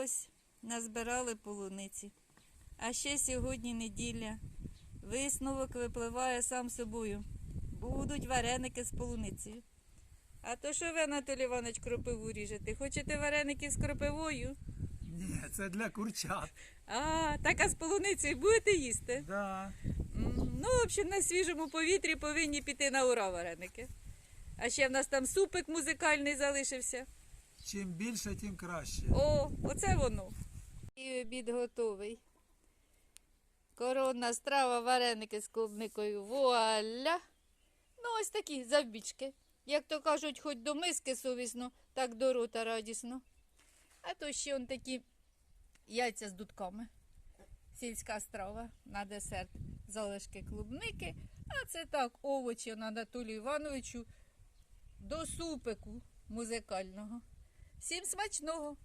ось назбирали полуниці. А ще сьогодні неділя. Висновок випливає сам собою. Будуть вареники з полуницею. А то що ви, Анатолій Іванович, кропиву ріжете? Хочете вареники з кропивою? Ні, це для курчат. А, так а з полуницею будете їсти? Да. Ну, в общем, на свіжому повітрі повинні піти на ура вареники. А ще в нас там супик музикальний залишився. Чим більше, тим краще. О, оце воно. І обід готовий. Коронна страва, вареники з клубникою. Вуаля! Ну, ось такі завбічки. Як то кажуть, хоч до миски совісно, так до рота радісно. А то ще он такі яйця з дудками. Сільська страва на десерт. Залишки клубники. А це так, овочі на Анатолію Івановичу до супику музикального. Всім смачного!